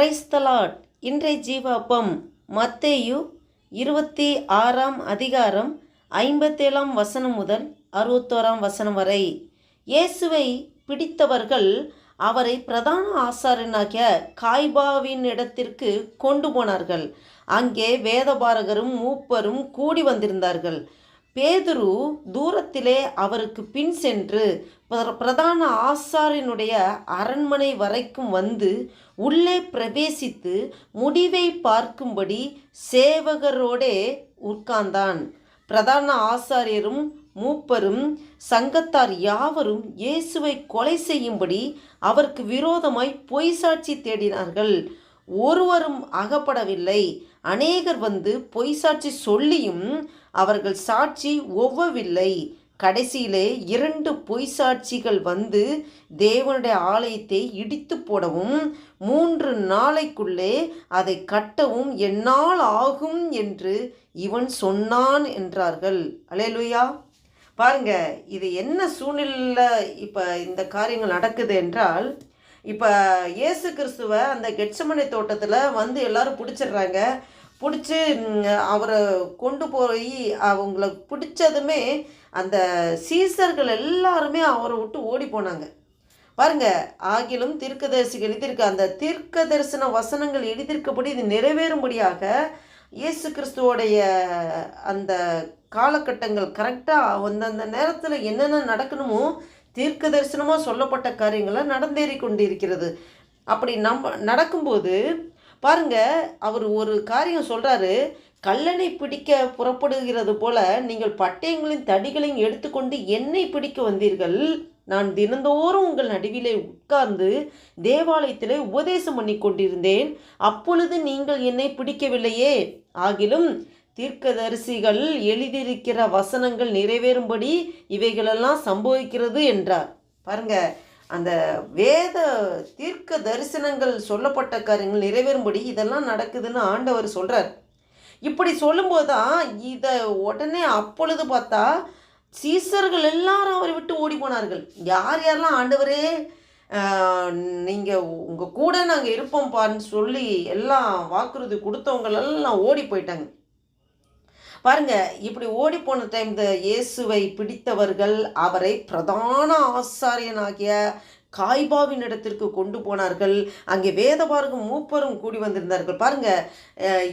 கிரைஸ்தலாட் இன்றைய ஜீவாப்பம் மத்தேயு இருபத்தி ஆறாம் அதிகாரம் ஐம்பத்தேழாம் வசனம் முதல் அறுபத்தோராம் வசனம் வரை. இயேசுவை பிடித்தவர்கள் அவரை பிரதான ஆசாரியனாகிய காய்பாவின் இடத்திற்கு கொண்டு போனார்கள். அங்கே வேதபாரகரும் மூப்பரும் கூடி வந்திருந்தார்கள். பேதுரு தூரத்திலே அவருக்கு பின் சென்று பிரதான ஆசாரியனுடைய அரண்மனை வரைக்கும் வந்து உள்ளே பிரவேசித்து முடிவை பார்க்கும்படி சேவகரோடே உட்கார்ந்தான். பிரதான ஆசாரியரும் மூப்பரும் சங்கத்தார் யாவரும் இயேசுவை கொலை செய்யும்படி அவருக்கு விரோதமாய் பொய் சாட்சி தேடினார்கள். ஒருவரும் அகப்படவில்லை. அநேகர் வந்து பொய் சாட்சி சொல்லியும் அவர்கள் சாட்சி ஒவ்வவில்லை. கடைசியிலே இரண்டு பொய் சாட்சிகள் வந்து தேவனுடைய ஆலயத்தை இடித்து போடவும் மூன்று நாளைக்குள்ளே அதை கட்டவும் என்னால் ஆகும் என்று இவன் சொன்னான் என்றார்கள். அலேலுயா பாருங்க இது என்ன சூழ்நிலையில் இப்போ இந்த காரியங்கள் நடக்குது என்றால் இப்போ இயேசு கிறிஸ்துவை அந்த கெட்சமனை தோட்டத்தில் வந்து எல்லாரும் பிடிச்சிடுறாங்க. பிடிச்சி அவரை கொண்டு போய் அவங்கள பிடிச்சதுமே அந்த சீசர்கள் எல்லாருமே அவரை விட்டு ஓடி போனாங்க. பாருங்க ஆகிலும் தீர்க்கதரிசிகள் எழுதியிருக்க அந்த தீர்க்க தரிசன வசனங்கள் எழுதியிருக்கபடி இது நிறைவேறும்படியாக இயேசு கிறிஸ்துவோடைய அந்த காலகட்டங்கள் கரெக்டாக அந்தந்த நேரத்தில் என்னென்ன நடக்கணுமோ தீர்க்க தரிசனமாக சொல்லப்பட்ட காரியங்களை நடந்தேறி கொண்டிருக்கிறது அப்படி நம்ம நடக்கும்போது பாருங்க அவர் ஒரு காரியம் சொல்றாரு கல்லனை பிடிக்க புறப்படுகிறது போல நீங்கள் பட்டயங்களின் தடிகளையும் எடுத்துக்கொண்டு என்னை பிடிக்க வந்தீர்கள். நான் தினந்தோறும் உங்கள் நடுவிலே உட்கார்ந்து தேவாலயத்திலே உபதேசம் பண்ணி கொண்டிருந்தேன். அப்பொழுது நீங்கள் என்னை பிடிக்கவில்லையே. ஆகிலும் தீர்க்கதரிசிகள் எழுதியிருக்கிற வசனங்கள் நிறைவேறும்படி இவைகளெல்லாம் சம்பவிக்கிறது என்றார். பாருங்கள் அந்த வேத தீர்க்க தரிசனங்கள் சொல்லப்பட்ட காரியங்கள் நிறைவேறும்படி இதெல்லாம் நடக்குதுன்னு ஆண்டவர் சொல்கிறார் இப்படி சொல்லும்போது தான் இதை உடனே அப்பொழுது பார்த்தா சீசர்கள் எல்லாரும் அவரை விட்டு ஓடி போனார்கள். யார் யாரெல்லாம் ஆண்டவரே நீங்கள் உங்கள் கூட நாங்கள் இருப்போம்ப்பான்னு சொல்லி எல்லாம் வாக்குறுதி கொடுத்தவங்களெல்லாம் ஓடி போயிட்டாங்க. பாருங்க இப்படி ஓடி போன டைம் இந்த இயேசுவை பிடித்தவர்கள் அவரை பிரதான ஆசாரியனாகிய காய்பாவின் இடத்திற்கு கொண்டு போனார்கள். அங்கே வேதபாரகம் மூப்பரும் கூடி வந்திருந்தார்கள். பாருங்க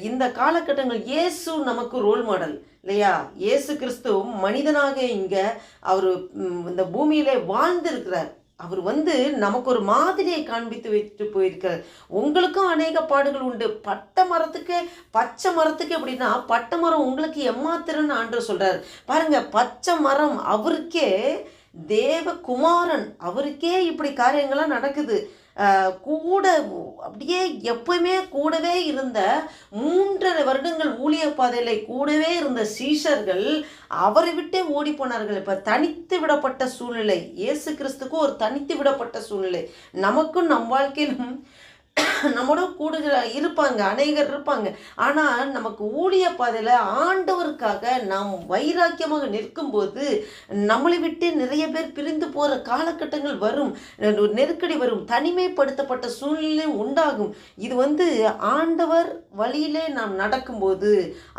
இந்த காலகட்டங்கள் இயேசு நமக்கு ரோல் மாடல் இல்லையா? இயேசு கிறிஸ்துவும் மனிதனாக இங்கே அவர் இந்த பூமியிலே வாழ்ந்திருக்கிறார். அவர் வந்து நமக்கு ஒரு மாதிரியை காண்பித்து வைத்து போயிருக்கிறார். உங்களுக்கும் அநேக பாடுகள் உண்டு. பட்டை மரத்துக்கு பச்சை மரத்துக்கு எப்படின்னா பட்டை மரம் உங்களுக்கு எம்மாத்திரன்னு ஆண்டு சொல்கிறார் பாருங்கள் பச்சை மரம் அவருக்கே தேவகுமாரன் அவருக்கே இப்படி காரியங்கள்லாம் நடக்குது. கூட அப்படியே எப்பவுமே கூடவே இருந்த மூன்றரை வருடங்கள் ஊழிய பாதையில் கூடவே இருந்த சீஷர்கள் அவரை விட்டே ஓடி போனார்கள். இப்போ தனித்து விடப்பட்ட சூழ்நிலை. இயேசு கிறிஸ்துக்கும் ஒரு தனித்து விடப்பட்ட சூழ்நிலை. நமக்கும் நம் வாழ்க்கையிலும் நம்மோட கூடுகிற இருப்பாங்க அநேகர் இருப்பாங்க. ஆனால் நமக்கு ஊழிய பாதையில் ஆண்டவருக்காக நாம் வைராக்கியமாக நிற்கும்போது நம்மளை விட்டு நிறைய பேர் பிரிந்து போகிற காலகட்டங்கள் வரும். ஒரு நெருக்கடி வரும். தனிமைப்படுத்தப்பட்ட சூழ்நிலை உண்டாகும். இது வந்து ஆண்டவர் வழியிலே நாம் நடக்கும்போது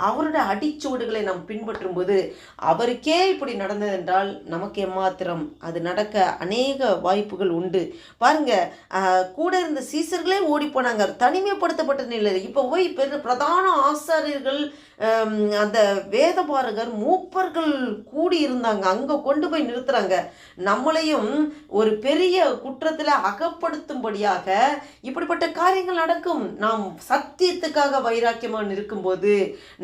அவருடைய அடிச்சுவடுகளை நாம் பின்பற்றும் போது அவருக்கே இப்படி நடந்ததென்றால் நமக்கு எம்மாத்திரம் அது நடக்க அநேக வாய்ப்புகள் உண்டு. பாருங்க கூட இருந்த சீசர்களே ஓடி போனாங்க. தனிமைப்படுத்தப்பட்ட நிலையில். இப்போ போய் பெரு பிரதான ஆசாரியர்கள் அந்த அந்த வேதபாரகர் மூப்பர்கள் கூடி இருந்தாங்க அங்கே கொண்டு போய் நிறுத்துறாங்க. நம்மளையும் ஒரு பெரிய குற்றத்தில் அகப்படுத்தும்படியாக இப்படிப்பட்ட காரியங்கள் நடக்கும். நாம் சத்தியத்துக்காக வைராக்கியமாக இருக்கும்போது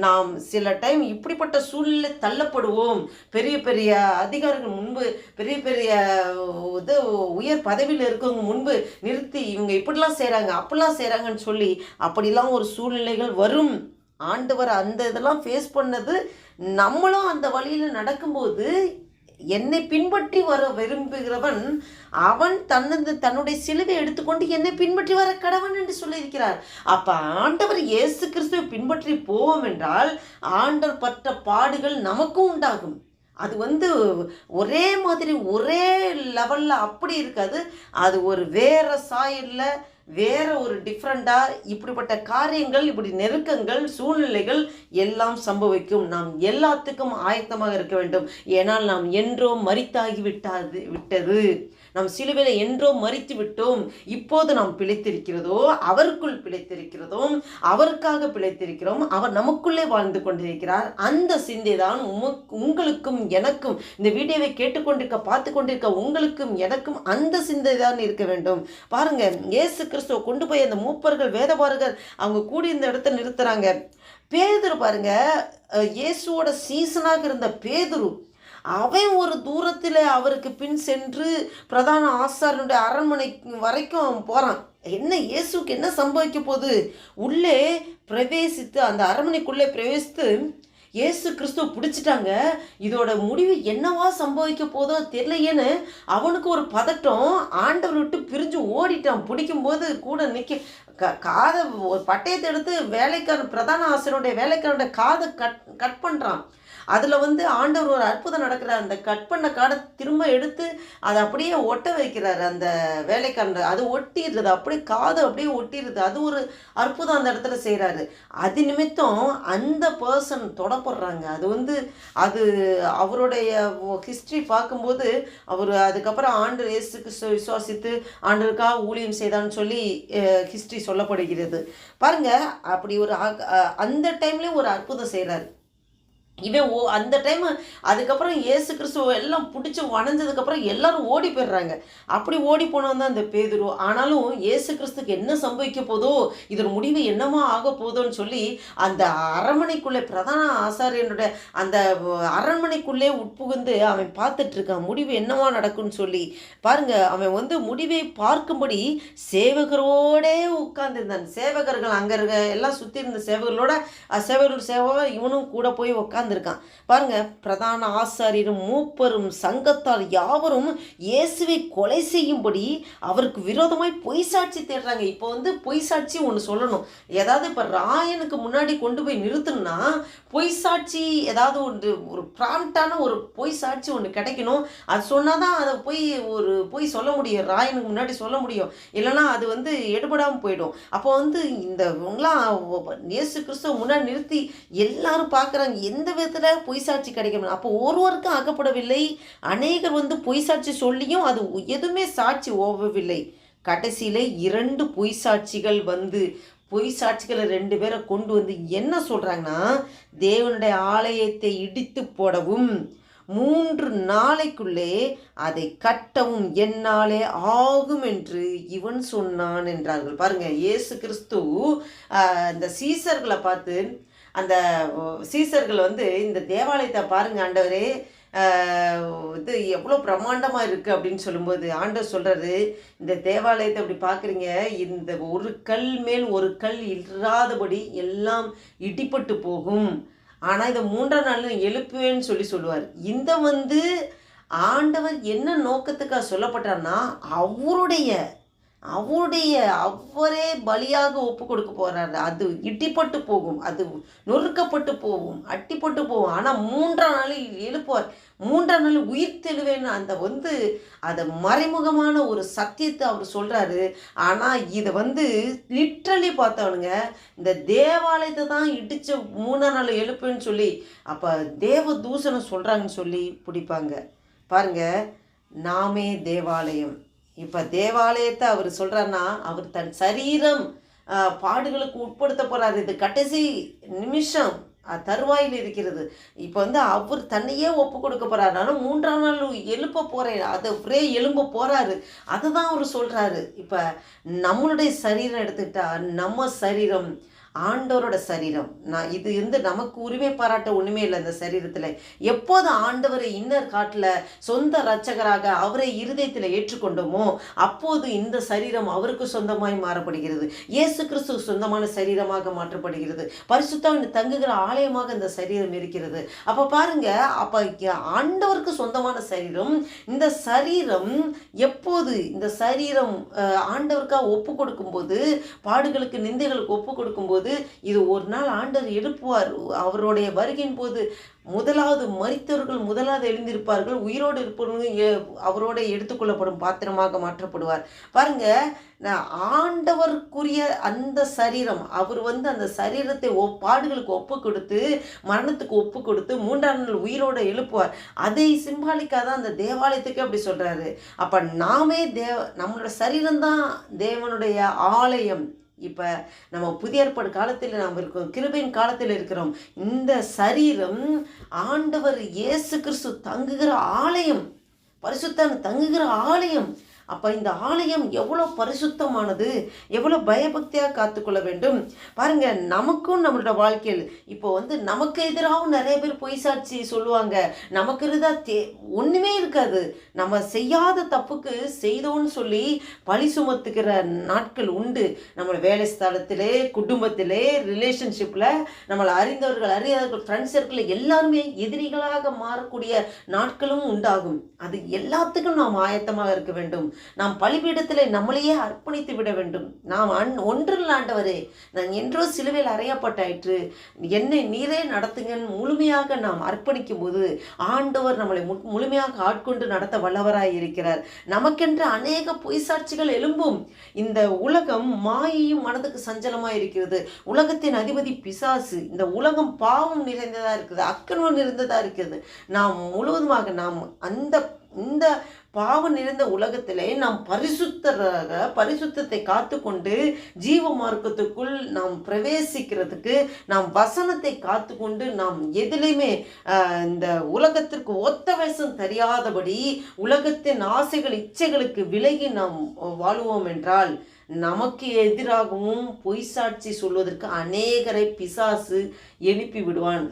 நாம் சில டைம் இப்படிப்பட்ட சூழ்நிலை தள்ளப்படுவோம். பெரிய பெரிய அதிகாரிகள் முன்பு பெரிய பெரிய இது உயர் பதவியில் இருக்கவங்க முன்பு நிறுத்தி இவங்க இப்படிலாம் செய்கிறாங்க அப்படிலாம் செய்கிறாங்கன்னு சொல்லி அப்படிலாம் ஒரு சூழ்நிலைகள் வரும். ஆண்டவர் அந்த இதெல்லாம் ஃபேஸ் பண்ணது நம்மளும் அந்த வழியில் நடக்கும்போது என்னை பின்பற்றி வர விரும்புகிறவன் அவன் தன்னது தன்னுடைய சிலுவை எடுத்துக்கொண்டு என்னை பின்பற்றி வர கடவன் என்று சொல்லியிருக்கிறார். அப்போ ஆண்டவர் இயேசு கிறிஸ்துவை பின்பற்றி போவோம் என்றால் ஆண்டவர் பட்ட பாடுகள் நமக்கும் உண்டாகும். அது வந்து ஒரே மாதிரி ஒரே லெவலில் அப்படி இருக்காது. அது ஒரு வேற சாயலில் வேற ஒரு டிஃப்ரெண்ட்டாக இப்படிப்பட்ட காரியங்கள் இப்படி நெருக்கங்கள் சூழ்நிலைகள் எல்லாம் சம்பவிக்கும். நாம் எல்லாத்துக்கும் ஆயத்தமாக இருக்க வேண்டும். ஏனால் நாம் என்றோ மரித்தாகி விட்டாது விட்டது. நாம் சிலுவையில் என்றோ மறித்து விட்டோம். இப்போது நாம் பிழைத்திருக்கிறதோ அவருக்குள் பிழைத்திருக்கிறதோம் அவருக்காக பிழைத்திருக்கிறோம். அவர் நமக்குள்ளே வாழ்ந்து கொண்டிருக்கிறார். அந்த சிந்தை தான் உமக்கு உங்களுக்கும் எனக்கும் இந்த வீடியோவை கேட்டுக்கொண்டிருக்க பார்த்து கொண்டிருக்க உங்களுக்கும் எனக்கும் அந்த சிந்தை தான் இருக்க வேண்டும். பாருங்க இயேசு கிறிஸ்துவ கொண்டு போய் அந்த மூப்பர்கள் வேதபாரர்கள் அவங்க கூடி இந்த இடத்த நிறுத்துறாங்க. பேதுரு பாருங்க இயேசுவோட சீசனாக இருந்த பேதுரு அவன் ஒரு தூரத்தில் அவருக்கு பின் சென்று பிரதான ஆசாரனுடைய அரண்மனை வரைக்கும் அவன் போகிறான் என்ன இயேசுக்கு என்ன சம்பவிக்க போகுது? உள்ளே பிரவேசித்து அந்த அரண்மனைக்குள்ளே பிரவேசித்து இயேசு கிறிஸ்துவ பிடிச்சிட்டாங்க. இதோட முடிவு என்னவா சம்பவிக்க போதோ தெரியலையேன்னு அவனுக்கு ஒரு பதட்டம். ஆண்டவர் விட்டு பிரிஞ்சு ஓடிட்டான். பிடிக்கும்போது கூட நிற்க க காதை ஒரு பட்டயத்தை எடுத்து வேலைக்காரன் பிரதான ஆசிரியருடைய வேலைக்காரனுடைய காதை கட் கட் பண்ணுறான் அதில் வந்து ஆண்டவர் ஒரு அற்புதம் நடக்கிறார். அந்த கட் பண்ண காடை திரும்ப எடுத்து அதை அப்படியே ஒட்ட வைக்கிறார் அந்த வேலைக்காரன் அது ஒட்டிடுறது அப்படியே காது அப்படியே ஒட்டிடுது அது ஒரு அற்புதம் அந்த இடத்துல செய்கிறாரு அது நிமித்தம் அந்த பர்சன் தொடப்படுறாங்க. அது வந்து அது அவருடைய ஹிஸ்ட்ரி பார்க்கும்போது அவர் அதுக்கப்புறம் ஆண்டு இயேசுக்கு விசுவாசித்து ஆண்டருக்காக ஊழியம் செய்தான்னு சொல்லி ஹிஸ்ட்ரி சொல்லப்படுகிறது. பாருங்க அப்படி ஒரு அ- அந்த டைம்லேயும் ஒரு அற்புதம் செய்கிறாரு இவன் ஓ அந்த டைம் அதுக்கப்புறம் ஏசு கிறிஸ்துவ எல்லாம் பிடிச்சி வணஞ்சதுக்கப்புறம் எல்லாரும் ஓடி போயிடுறாங்க. அப்படி ஓடி போனவன் தான் அந்த பேதுரு. ஆனாலும் ஏசு கிறிஸ்துக்கு என்ன சம்பவிக்க போதோ இதன் முடிவு என்னமா ஆக போதோன்னு சொல்லி அந்த அரண்மனைக்குள்ளே பிரதான ஆசாரியனுடைய அந்த அரண்மனைக்குள்ளே உட்புகுந்து அவன் பார்த்துட்டு இருக்கான். முடிவு என்னவா நடக்கும்னு சொல்லி. பாருங்க அவன் வந்து முடிவை பார்க்கும்படி சேவகரோடே உட்கார்ந்துருந்தான். சேவகர்கள் அங்கே இருக்க எல்லாம் சுற்றி இருந்த சேவகர்களோட சேவகர்கள் சேவக இவனும் கூட போய் உட்காந்து உட்கார்ந்துருக்கான். பாருங்க பிரதான ஆசாரியரும் மூப்பரும் சங்கத்தார் யாவரும் இயேசுவை கொலை செய்யும்படி அவருக்கு விரோதமாய் பொய் சாட்சி தேடுறாங்க. இப்போ வந்து பொய் சாட்சி ஒன்று சொல்லணும். ஏதாவது இப்போ ராயனுக்கு முன்னாடி கொண்டு போய் நிறுத்தணும்னா பொய் சாட்சி ஏதாவது ஒன்று ஒரு ப்ராம்ப்டான ஒரு பொய் சாட்சி ஒன்று கிடைக்கணும். அது சொன்னால் தான் அதை போய் ஒரு பொய் சொல்ல முடியும். ராயனுக்கு முன்னாடி சொல்ல முடியும். இல்லைன்னா அது வந்து எடுபடாமல் போயிடும். அப்போ வந்து இந்த இவங்களாம் இயேசு கிறிஸ்துவ முன்னாடி நிறுத்தி எல்லாரும் பார்க்குறாங்க. எந்த விதத்தில் பொய் சாட்சி கிடைக்கணும். அப்போ ஒருவருக்கும் ஆக்கப்படவில்லை. அநேகர் வந்து பொய் சாட்சி சொல்லியும் அது எதுவுமே சாட்சி ஓவவில்லை. கடைசியில் இரண்டு பொய் சாட்சிகள் வந்து பொய் சாட்சிகளை ரெண்டு பேரை கொண்டு வந்து என்ன சொல்கிறாங்கன்னா தேவனுடைய ஆலயத்தை இடித்து போடவும் மூன்று நாளைக்குள்ளே அதை கட்டவும் என்னாலே ஆகும் என்று இவன் சொன்னான் என்றார்கள். பாருங்கள் இயேசு கிறிஸ்து இந்த சீசர்களை பார்த்து அந்த சீசர்கள் வந்து இந்த தேவாலயத்தை பாருங்க ஆண்டவரே. இது எவ்வளோ பிரம்மாண்டமாக இருக்குது அப்படின்னு சொல்லும்போது ஆண்டவர் சொல்கிறாரு இந்த தேவாலயத்தை அப்படி பார்க்குறீங்க இந்த ஒரு கல் மேல் ஒரு கல் இல்லாதபடி எல்லாம் இடிப்பட்டு போகும். ஆனால் இதை மூன்றாம் நாள் எழுப்புவேன்னு சொல்லி சொல்லுவார். இந்த வந்து ஆண்டவர் என்ன நோக்கத்துக்காக சொல்லப்பட்டார்னா அவருடைய அவருடைய அவரே பலியாக ஒப்பு கொடுக்க போகிறாரு அது இட்டிப்பட்டு போகும். அது நொறுக்கப்பட்டு போகும். அட்டிப்பட்டு போகும். ஆனால் மூன்றாம் நாளில் எழுப்புவார். மூன்றாம் நாள் உயிர் தெழுவேன்னு அந்த வந்து அதை மறைமுகமான ஒரு சத்தியத்தை அவர் சொல்கிறாரு ஆனால் இதை வந்து லிட்ரலி பார்த்தவனுங்க இந்த தேவாலயத்தை தான் இடித்த மூணாம் நாள் எழுப்புன்னு சொல்லி அப்போ தேவ தூஷணம் சொல்கிறாங்கன்னு சொல்லி பிடிப்பாங்க. பாருங்க நாமே தேவாலயம். இப்போ தேவாலயத்தை அவர் சொல்கிறாருன்னா அவர் தன் சரீரம் பாடுகளுக்கு உட்படுத்த போகிறார் இது கடைசி நிமிஷம் தருவாயில் இருக்கிறது. இப்போ வந்து அவர் தன்னையே ஒப்பு கொடுக்க போகிறாரு ஆனால் மூன்றாம் நாள் எழுப்ப போகிறேன் அதை ஒரே எழும்ப போகிறாரு அதை தான் அவர் சொல்கிறாரு இப்போ நம்மளுடைய சரீரம் எடுத்துக்கிட்டால் நம்ம சரீரம் ஆண்டவரோட சரீரம். நான் இது வந்து நமக்கு உரிமை பாராட்ட ஒன்றுமே இல்லை இந்த சரீரத்தில். எப்போது ஆண்டவரை இன்னர் காட்டில் சொந்த ரச்சகராக அவரை இருதயத்தில் ஏற்றுக்கொண்டோமோ அப்போது இந்த சரீரம் அவருக்கு சொந்தமாய் மாறப்படுகிறது. இயேசு கிறிஸ்து சொந்தமான சரீரமாக மாற்றப்படுகிறது. பரிசுத்தவன் தங்குகிற ஆலயமாக இந்த சரீரம் இருக்கிறது. அப்போ பாருங்க அப்போ ஆண்டவருக்கு சொந்தமான சரீரம் இந்த சரீரம் எப்போது இந்த சரீரம் ஆண்டவருக்காக ஒப்பு கொடுக்கும்போது பாடுகளுக்கு நிந்தைகளுக்கு ஒப்பு கொடுக்கும்போது போது இது ஒரு நாள் ஆண்டவர் எழுப்புவார். அவருடைய வருகையின் போது முதலாவது மறித்தவர்கள் முதலாவது எழுந்திருப்பார்கள். உயிரோடு இருப்பவர்கள் அவரோட எடுத்துக்கொள்ளப்படும் பாத்திரமாக மாற்றப்படுவார். பாருங்க ஆண்டவருக்குரிய அந்த சரீரம் அவர் வந்து அந்த சரீரத்தை பாடுகளுக்கு ஒப்பு கொடுத்து மரணத்துக்கு ஒப்பு கொடுத்து மூன்றாம் நாள் உயிரோட எழுப்புவார். அதை சிம்பாலிக்காக தான் அந்த தேவாலயத்துக்கு அப்படி சொல்கிறாரு அப்போ நாமே தேவ நம்மளோட சரீரம்தான் தேவனுடைய ஆலயம். இப்போ நம்ம புதிய ஏற்பாடு காலத்தில் நாம் இருக்கோம் கிருபையின் காலத்தில் இருக்கிறோம். இந்த சரீரம் ஆண்டவர் இயேசு கிறிஸ்து தங்குகிற ஆலயம் பரிசுத்தன் தங்குகிற ஆலயம் அப்போ இந்த ஆலயம் எவ்வளோ பரிசுத்தமானது எவ்வளோ பயபக்தியாக காத்துக்கொள்ள வேண்டும். பாருங்கள் நமக்கும் நம்மளோட வாழ்க்கையில் இப்போ வந்து நமக்கு எதிராகவும் நிறைய பேர் பொய் சாட்சி சொல்லுவாங்க. நமக்கு இருந்தால் தே ஒன்றுமே இருக்காது. நம்ம செய்யாத தப்புக்கு செய்தோன்னு சொல்லி பழி சுமத்துக்கிற நாட்கள் உண்டு. நம்ம வேலை ஸ்தலத்திலே குடும்பத்திலே ரிலேஷன்ஷிப்பில் நம்மளை அறிந்தவர்கள் அறியாதவர்கள் ஃப்ரெண்ட்ஸ் சர்க்கிள் எல்லாருமே எதிரிகளாக மாறக்கூடிய நாட்களும் உண்டாகும். அது எல்லாத்துக்கும் நாம் ஆயத்தமாக இருக்க வேண்டும். நாம் பலிபீடத்தில் நம்மளையே அர்ப்பணித்து விட வேண்டும். நாம் அன் ஒன்றில் ஆண்டவரே நான் என்றோ சிலுவையில் அறையப்பட்டாயிற்று. என்னை நீரே நடத்துங்கன்னு முழுமையாக நாம் அர்ப்பணிக்கும் போது ஆண்டவர் நம்மளை முழுமையாக ஆட்கொண்டு நடத்த வல்லவராய் இருக்கிறார் நமக்கென்று அநேக பொய் சாட்சிகள் எழும்பும் இந்த உலகம் மாயையும் மனதுக்கு சஞ்சலமாக இருக்கிறது உலகத்தின் அதிபதி பிசாசு இந்த உலகம் பாவம் நிறைந்ததாக இருக்குது அக்கறம் நிறைந்ததாக இருக்கிறது நாம் முழுவதுமாக நாம் அந்த இந்த பாவம் நிறைந்த உலகத்திலே நாம் பரிசுத்தராக பரிசுத்தத்தை காத்துக்கொண்டு ஜீவ மார்க்கத்துக்குள் நாம் பிரவேசிக்கிறதுக்கு நாம் வசனத்தை காத்துக்கொண்டு நாம் எதிலையுமே இந்த உலகத்திற்கு ஒத்த வேஷம் தெரியாதபடி உலகத்தின் ஆசைகள் இச்சைகளுக்கு விலகி நாம் வாழுவோம் என்றால் நமக்கு எதிராகவும் பொய் சாட்சி சொல்வதற்கு அநேகரை பிசாசு எழுப்பி விடுவான்.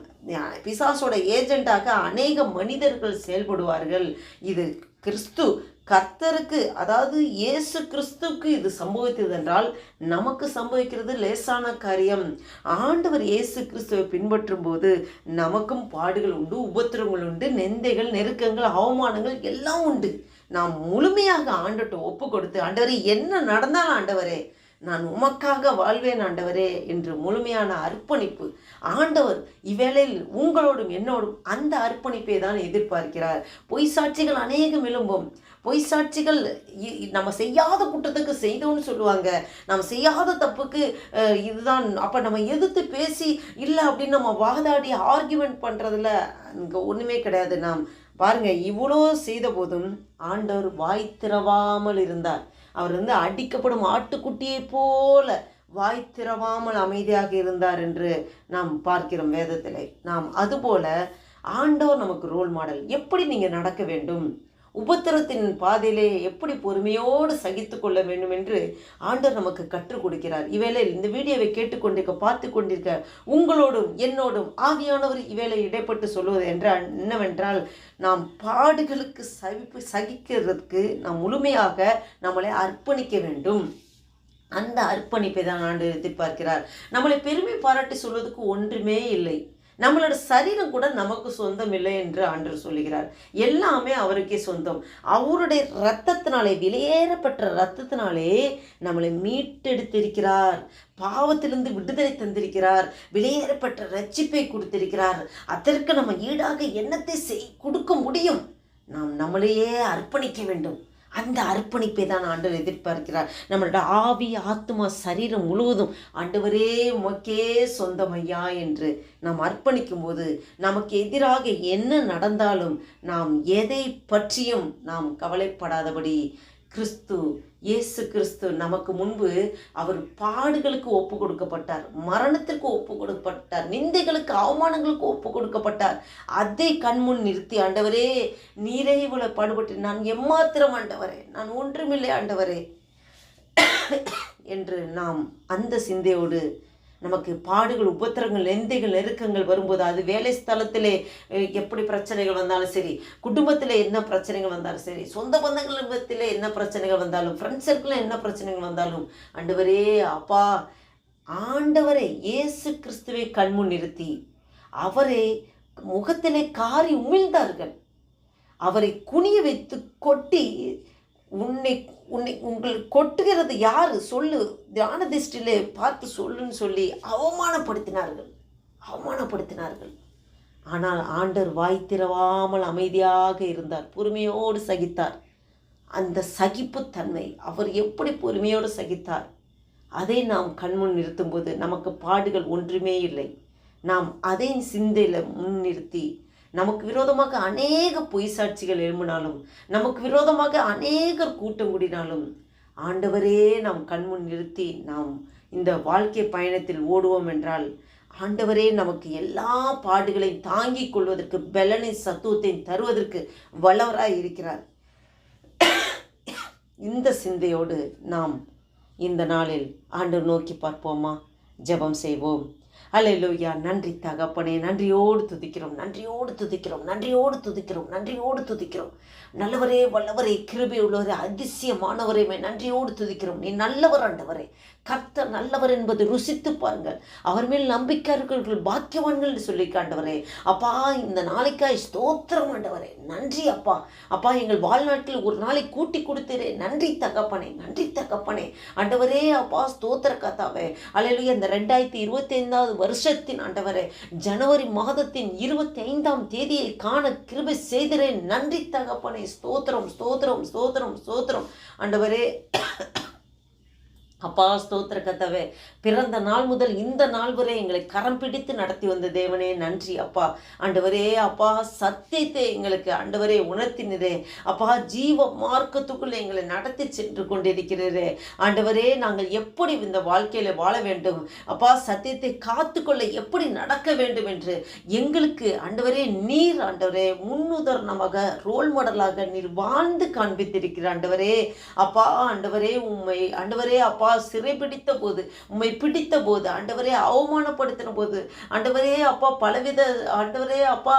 பிசாசோட ஏஜெண்டாக அநேக மனிதர்கள் செயல்படுவார்கள். இது கிறிஸ்து கர்த்தருக்கு அதாவது இயேசு கிறிஸ்துக்கு இது சம்பவித்தது என்றால் நமக்கு சம்பவிக்கிறது லேசான காரியம். ஆண்டவர் இயேசு கிறிஸ்துவை பின்பற்றும் போது நமக்கும் பாடுகள் உண்டு உபத்திரங்கள் உண்டு நெந்தைகள் நெருக்கங்கள் அவமானங்கள் எல்லாம் உண்டு. நாம் முழுமையாக ஆண்டவர்கிட்ட ஒப்பு கொடுத்து ஆண்டவரே என்ன நடந்தாலும் ஆண்டவரே நான் உமக்காக வாழ்வேன் ஆண்டவரே என்று முழுமையான அர்ப்பணிப்பு. ஆண்டவர் இவ்வேளையில் உங்களோடும் என்னோடும் அந்த அர்ப்பணிப்பை தான் எதிர்பார்க்கிறார். பொய் சாட்சிகள் அநேகம் எழும்பும். பொய் சாட்சிகள் இ- நம்ம செய்யாத குற்றத்துக்கு செய்தோம்னு சொல்லுவாங்க. நம்ம செய்யாத தப்புக்கு இதுதான். அப்போ நம்ம எதிர்த்து பேசி இல்லை அப்படின்னு நம்ம வாதாடி ஆர்கியூமெண்ட் பண்ணுறதுல இங்கே ஒன்றுமே கிடையாது. நாம் பாருங்க இவ்வளோ செய்த போதும் ஆண்டவர் வாய் திறவாமல் இருந்தார். அவர் வந்து அடிக்கப்படும் ஆட்டுக்குட்டியைப் போல வாய் திறவாமல் அமைதியாக இருந்தார் என்று நாம் பார்க்கிறோம் வேதத்தில். நாம் அதுபோல ஆண்டவர் நமக்கு ரோல் மாடல் எப்படி நீங்கள் நடக்க வேண்டும்? உபத்திரத்தின் பாதையிலே எப்படி பொறுமையோடு சகித்து கொள்ள வேண்டும் என்று ஆண்டவர் நமக்கு கற்றுக் கொடுக்கிறார். இவேளையில் இந்த வீடியோவை கேட்டுக்கொண்டிருக்க பார்த்து கொண்டிருக்க உங்களோடும் என்னோடும் ஆவியானவர் இவேளை இடைப்பட்டு சொல்வது என்றால் என்னவென்றால் நாம் பாடுகளுக்கு சகிப்பு சகிக்கிறதுக்கு நாம் முழுமையாக நம்மளை அர்ப்பணிக்க வேண்டும். அந்த அர்ப்பணிப்பை தான் ஆண்டு எதிர்பார்க்கிறார். நம்மளை பெருமை பாராட்டி சொல்வதற்கு ஒன்றுமே இல்லை. நம்மளோட சரீரம் கூட நமக்கு சொந்தம் இல்லை என்று ஆண்டவர் சொல்லுகிறார். எல்லாமே அவருக்கே சொந்தம். அவருடைய ரத்தத்தினாலே வெளியேறப்பட்ட ரத்தத்தினாலே நம்மளை மீட்டெடுத்திருக்கிறார். பாவத்திலிருந்து விடுதலை தந்திருக்கிறார். வெளியேறப்பட்ட ரட்சிப்பை கொடுத்திருக்கிறார். அதற்கு நம்ம ஈடாக என்னத்தை செய் கொடுக்க முடியும்? நாம் நம்மளையே அர்ப்பணிக்க வேண்டும். அந்த அர்ப்பணிப்பை தான் ஆண்டவர் எதிர்பார்க்கிறார். நம்மளோட ஆவி ஆத்மா சரீரம் முழுவதும் ஆண்டவரே உமக்கே சொந்தமையா என்று நாம் அர்ப்பணிக்கும் போது நமக்கு எதிராக என்ன நடந்தாலும் நாம் எதை பற்றியும் நாம் கவலைப்படாதபடி கிறிஸ்து இயேசு கிறிஸ்து நமக்கு முன்பு அவர் பாடுகளுக்கு ஒப்பு கொடுக்கப்பட்டார் மரணத்திற்கு ஒப்பு கொடுக்கப்பட்டார் நிந்தைகளுக்கு அவமானங்களுக்கு ஒப்பு கொடுக்கப்பட்டார். அதை கண்முன் நிறுத்தி ஆண்டவரே நீரே இவ்வளவு பாடுபட்டு நான் எம்மாத்திரம் ஆண்டவரே நான் ஒன்றுமில்லை ஆண்டவரே. என்று நாம் அந்த சிந்தையோடு நமக்கு பாடுகள் உபத்திரங்கள் நெந்தைகள் நெருக்கங்கள் வரும்போது அது வேலை ஸ்தலத்திலே எப்படி பிரச்சனைகள் வந்தாலும் சரி குடும்பத்தில் என்ன பிரச்சனைகள் வந்தாலும் சரி சொந்த பந்தங்களிடத்திலே என்ன பிரச்சனைகள் வந்தாலும் ஃப்ரெண்ட்ஸ் சர்க்கிளில் என்ன பிரச்சனைகள் வந்தாலும் ஆண்டவரே அப்பா ஆண்டவரை இயேசு கிறிஸ்துவை கண்முன் நிறுத்தி அவரை முகத்திலே காரி உமிழ்ந்தார்கள். அவரை குனிய வைத்து கொட்டி உன்னை உன்னை உங்கள் கொட்டுகிறது யார்? சொல்லு. தியான திஷ்டிலே பார்த்து சொல்லுன்னு சொல்லி அவமானப்படுத்தினார்கள். அவமானப்படுத்தினார்கள். ஆனால் ஆண்டர் வாய் திறவாமல் அமைதியாக இருந்தார். பொறுமையோடு சகித்தார். அந்த சகிப்புத்தன்மை அவர் எப்படி பொறுமையோடு சகித்தார்? அதை நாம் கண்முன் நிறுத்தும்போது நமக்கு பாடுகள் ஒன்றுமே இல்லை. நாம் அதை சிந்தையில் முன்னிறுத்தி நமக்கு விரோதமாக அநேக பொய் சாட்சிகள் எழும்பினாலும் நமக்கு விரோதமாக அநேகர் கூட்டம் கூடினாலும் ஆண்டவரே நாம் கண்முன் நிறுத்தி நாம் இந்த வாழ்க்கை பயணத்தில் ஓடுவோம் என்றால் ஆண்டவரே நமக்கு எல்லா பாடுகளையும் தாங்கிக் கொள்வதற்கு பலனை சத்துவத்தையும் தருவதற்கு வல்லவராய் இருக்கிறார். இந்த சிந்தையோடு நாம் இந்த நாளில் ஆண்டு நோக்கி பார்ப்போமா? ஜெபம் செய்வோம். அலையிலோயா நன்றி தகப்பனே நன்றியோடு துதிக்கிறோம் நன்றியோடு துதிக்கிறோம் நன்றியோடு துதிக்கிறோம் நன்றியோடு துதிக்கிறோம். நல்லவரே வல்லவரே கிருபை உள்ளவரே அதிசயமானவரே நன்றியோடு துதிக்கிறோம். நீ நல்லவர் ஆண்டவரே. கர்த்தர் நல்லவர் என்பது ருசித்து பாருங்கள். அவர் மேல் நம்பிக்கை இருக்கிறவர்கள் பாக்கியவான்கள் என்று சொல்லி காண்டவரே அப்பா இந்த நாளைக்காய் ஸ்தோத்திரம் ஆண்டவரே. நன்றி அப்பா. அப்பா எங்கள் வாழ்நாட்டில் ஒரு நாளை கூட்டி கொடுத்தரே. நன்றி தகப்பனே நன்றி தகப்பனே. ஆண்டவரே அப்பா ஸ்தோத்திர கத்தாவே அலையிலுயா இந்த ரெண்டாயிரத்தி இருபத்தி ஐந்தாவது வருஷத்தின் ஆண்டவரே ஜனவரி மாதத்தின் இருபத்தி ஐந்தாம் தேதியை காண கிருபை செய்திரேன் நன்றி தகப்பனே. ஸ்தோத்திரம் ஸ்தோத்திரம் ஸ்தோத்திரம் ஸ்தோத்திரம். ஆண்டவரே அப்பா ஸ்தோத்திர கத்தவே பிறந்த நாள் முதல் இந்த நாள் வரை எங்களை கரம் பிடித்து நடத்தி வந்த தேவனே நன்றி அப்பா. ஆண்டவரே அப்பா சத்தியத்தை எங்களுக்கு ஆண்டவரே உணர்த்தினரே. அப்பா ஜீவ மார்க்கத்துக்குள்ளே எங்களை நடத்தி சென்று கொண்டிருக்கிறீரே. ஆண்டவரே நாங்கள் எப்படி இந்த வாழ்க்கையில் வாழ வேண்டும்? அப்பா சத்தியத்தை காத்துக்கொள்ள எப்படி நடக்க வேண்டும் என்று எங்களுக்கு ஆண்டவரே நீர் ஆண்டவரே முன்னுதாரணமாக ரோல் மாடலாக நீர் வாழ்ந்து காண்பித்திருக்கிற ஆண்டவரே. அப்பா ஆண்டவரே உண்மை ஆண்டவரே அப்பா சிறை பிடித்த போது உண்மை பிடித்த போது ஆண்டவரே அவமானப்படுத்தின போது ஆண்டவரே அப்பா பலவித ஆண்டவரே அப்பா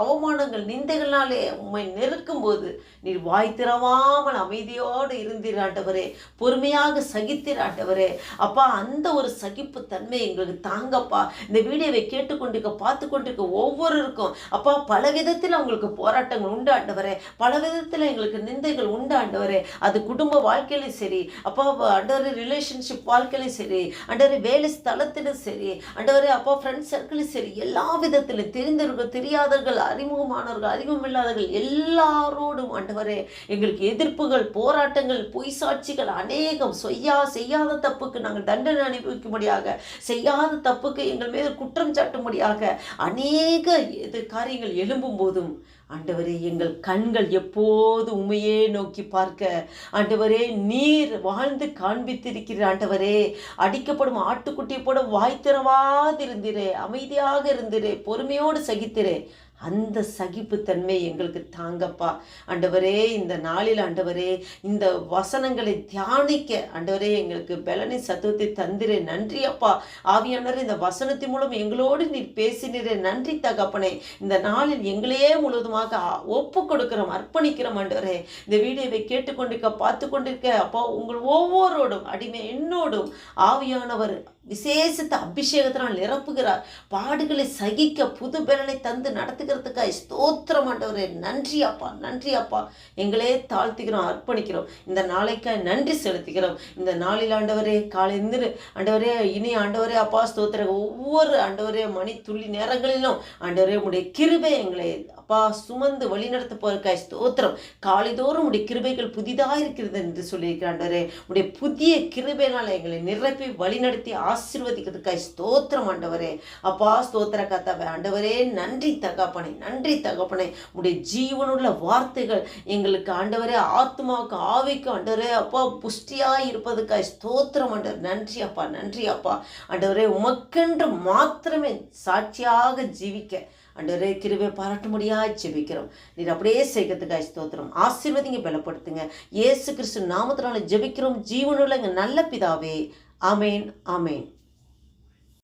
அவமானங்கள் நிந்தைகள்னாலே உம்மை நெருக்கும் போது நீர் வாய் திறவாமல் அமைதியோடு இருந்தீர் ஆண்டவரே. பொறுமையாக சகித்தீர் ஆண்டவரே. அப்பா அந்த ஒரு சகிப்பு தன்மை எங்களுக்கு தாங்கப்பா. இந்த வீடியோவை கேட்டுக்கொண்டிருக்க பார்த்து கொண்டிருக்க ஒவ்வொருக்கும் அப்பா பல விதத்தில் அவங்களுக்கு போராட்டங்கள் உண்டு ஆண்டவரே. பல விதத்தில் எங்களுக்கு நிந்தைகள் உண்டு ஆண்டவரே. அது குடும்ப வாழ்க்கையிலும் சரி அப்பா அண்டர் ரிலேஷன்ஷிப் வாழ்க்கையிலும் சரி ஆண்டவரே வேலை ஸ்தலத்திலும் சரி ஆண்டவரே அப்பா ஃப்ரெண்ட்ஸ் சர்க்கிளும் சரி எல்லா விதத்திலும் தெரிந்தவர்கள் தெரியாதவர்கள் அறிமுகமானவர்கள் அறிமுகம் இல்லாதவர்கள் எல்லாரோடும் ஆண்டவரே எங்களுக்கு எதிர்ப்புகள் போராட்டங்கள் பொய் சாட்சிகள் அநேகம் செய்யா செய்யாத தப்புக்கு நாங்கள் தண்டனை அனுபவிக்கும்படியாக செய்யாத தப்புக்கு எங்கள் மீது குற்றம் சாட்டும்படியாக அநேக இது காரியங்கள் எழும்பும் போதும் ஆண்டவரே எங்கள் கண்கள் எப்போது உண்மையே நோக்கி பார்க்க ஆண்டவரே நீர் வாழ்ந்து காண்பித்திருக்கிற ஆண்டவரே. அடிக்கப்படும் ஆட்டுக்குட்டியை போட வாய் திறவாதிருந்திரே அமைதியாக இருந்திரே பொறுமையோடு சகித்திரே. அந்த சகிப்புத்தன்மை எங்களுக்கு தாங்கப்பா. ஆண்டவரே இந்த நாளில் ஆண்டவரே இந்த வசனங்களை தியானிக்க ஆண்டவரே எங்களுக்கு பலனை சத்துவத்தை தந்திரே. நன்றி அப்பா. ஆவியானவர் இந்த வசனத்தின் மூலம் எங்களோடு நீர் பேசினீரே. நன்றி தகப்பனே. இந்த நாளில் எங்களையே முழுவதுமாக ஒப்பு கொடுக்கிறோம் அர்ப்பணிக்கிறோம் ஆண்டவரே. இந்த வீடியோவை கேட்டுக்கொண்டிருக்க பார்த்து கொண்டிருக்க அப்பா உங்கள் ஒவ்வொருவரோடும் அடிமை என்னோடும் ஆவியானவர் விசேஷத்தை அபிஷேகத்தினால் நிரப்புகிறார். பாடுகளை சகிக்க புது பலனை தந்து நடத்துகிறதுக்காக ஸ்தோத்திரம் ஆண்டவரே நன்றி அப்பா நன்றி அப்பா. எங்களே தாழ்த்திக்கிறோம் அர்ப்பணிக்கிறோம். இந்த நாளைக்காய் நன்றி செலுத்துகிறோம். இந்த நாளில் ஆண்டவரே காலைந்து ஆண்டவரே இனி ஆண்டவரே அப்பா ஸ்தோத்திர ஒவ்வொரு ஆண்டவரே மணி துள்ளி நேரங்களிலும் ஆண்டவரே உடைய கிருபை எங்களை அப்பா சுமந்து வழிநடத்த போறக்காய் ஸ்தோத்திரம். காலைதோறும் உடைய கிருபைகள் புதிதாக இருக்கிறது என்று சொல்லியிருக்கிறாண்டவரே உடைய புதிய கிருபையினால் எங்களை நிரப்பி வழிநடத்தி ஆசீர்வதிக்கிறதுக்காய் ஸ்தோத்திரம் ஆண்டவரே. அப்பா ஸ்தோத்திர கத்தாவே ஆண்டவரே நன்றி தகப்பனை நன்றி தகப்பனை. உடைய ஜீவனுள்ள வார்த்தைகள் எங்களுக்கு ஆண்டவரே ஆத்மாவுக்கு ஆவிக்கு ஆண்டவரே அப்பா புஷ்டியாய் இருப்பதுக்காய் ஸ்தோத்திரம் ஆண்டவர். நன்றி அப்பா நன்றி அப்பா. ஆண்டவரே உமக்கென்று மாத்திரமே சாட்சியாக ஜீவிக்க ஆண்டவரே கிருபை பாராட்ட முடியாது ஜெபிக்கிறோம். நீர் அப்படியே செய்கிறதுக்காய் ஸ்தோத்திரம். ஆசீர்வதிங்க பலப்படுத்துங்க. ஏசு கிறிஸ்து நாமத்தினால ஜெபிக்கிறோம். ஜீவனுள்ள நல்ல பிதாவே. ஆமேன் ஆமேன்.